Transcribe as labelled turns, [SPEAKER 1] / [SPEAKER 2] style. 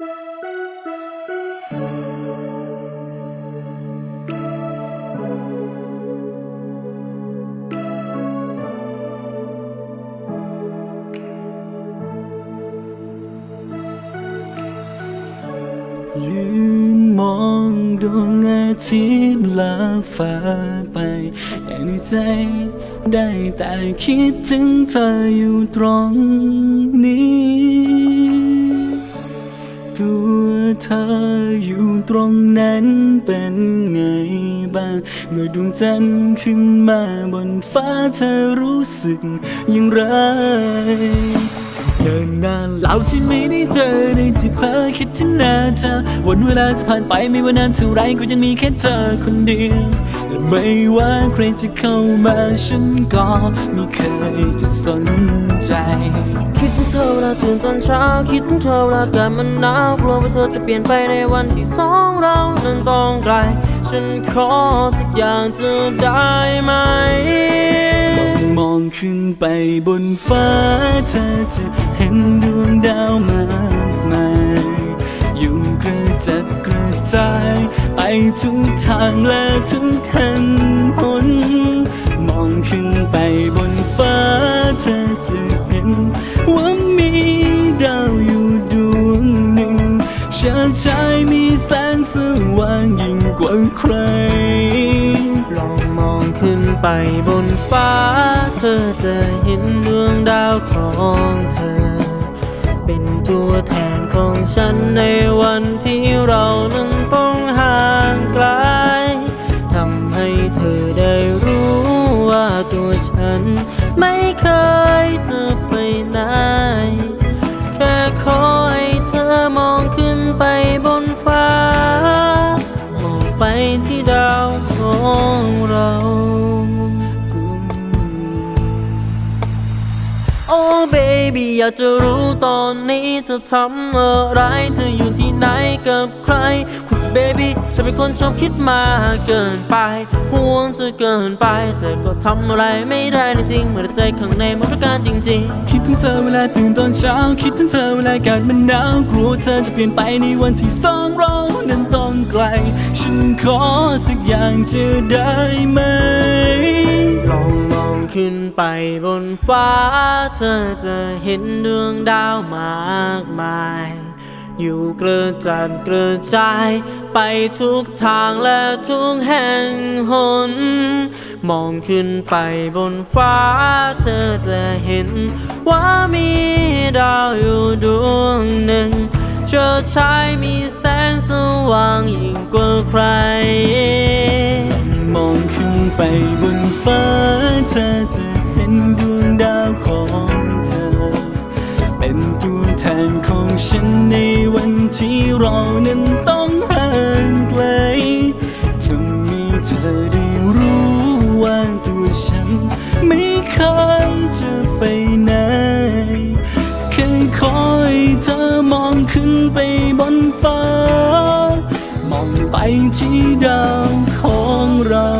[SPEAKER 1] ยืนมองดวงอาทิตย์ลับฟ้าไปแต่ในใจได้แต่คิดถึงเธออยู่ตรงนี้ ธออยู่ตรงนั้นเป็นไงบ้าง เมื่อดวงจันทร์ขึ้นมาบนฟ้าเธอรู้สึกอย่างไร นนาที่ไม่ได้เจอในที่เพ้อคิดถึงหน้าเธอวันเวลาจะผ่านไปไม่ว่านานเท่าไรก็ยังมีแค่เธอคนเดียวและไม่ว่าใครจะเข้ามาฉันก็ไม่เคยจะสนใจ
[SPEAKER 2] คิดถึงเธอเวลาตื่นตอนเช้า คิดถึงเธอเวลาอากาศมันหนาวกลัวว่าเธอจะเปลี่ยนไปในวันที่สองเรานั้นต้องไกล ฉันขอสักอย่างจะได้ไหม
[SPEAKER 1] องขึ้นไปบนฟ้า เธอจะเห็นดวงดาวมากมายอยู่กระจัดกระจาย ไปทุกทางและทุกแห่งหน มองขึ้นไปบนฟ้า เธอจะเห็นว่ามีดาวอยู่ดวงหนึ่งเชิดชายมีแสงสว่างยิ่งกว่าใคร
[SPEAKER 2] ลอง ขึ้นไปบนฟ้า เธอจะเห็นดวงดาวของเธอ เป็นตัวแทนของฉันในวันที่เรานั้นต้องห่างไกลทำให้เธอได้รู้ว่าตัวฉันไม่เคยจะไปไหน แค่ขอให้เธอมองขึ้นไปบนฟ้า มองไปที่ดาวของเรา โอ้เบบี้อยากจะรู้ตอนนี้เธอทำอะไร เธออยู่ที่ไหนกับใคร คุณเบบี้ฉันเป็นคนชอบคิดมากเกินไป ห่วงเธอเกินไป แต่ก็ทำอะไรไม่ได้จริงเมื่อใจข้างในมันต้องการจริงๆ
[SPEAKER 1] คิดถึงเธอเวลาตื่นตอนเช้า คิดถึงเธอเวลาอากาศมันหนาว กลัวเธอจะเปลี่ยนไปในวันที่สองเรานั้นต้องไกล ฉันขอสักอย่างจะได้ไหม
[SPEAKER 2] ลองมองขึ้นไปบนฟ้า เธอจะเห็นดวงดาวมากมาย อยู่กระจัดกระจาย ไปทุกทางและทุกแห่งหน มองขึ้นไปบนฟ้า เธอจะเห็น ว่ามีดาวอยู่ดวงหนึ่งเชิดชายมีแสงสว่างยิ่งกว่าใคร
[SPEAKER 1] มองขึ้นไปบนฟ้า จะเห็นดวงดาวของเธอ เป็นตัวแทนของฉันในวันที่เรานั้นต้องห่างไกลจะมีเธอได้รู้ว่าตัวฉันไม่เคยจะไปไหนแค่คอยเธอมองขึ้นไปบนฟ้า มองไปที่ดาวของเรา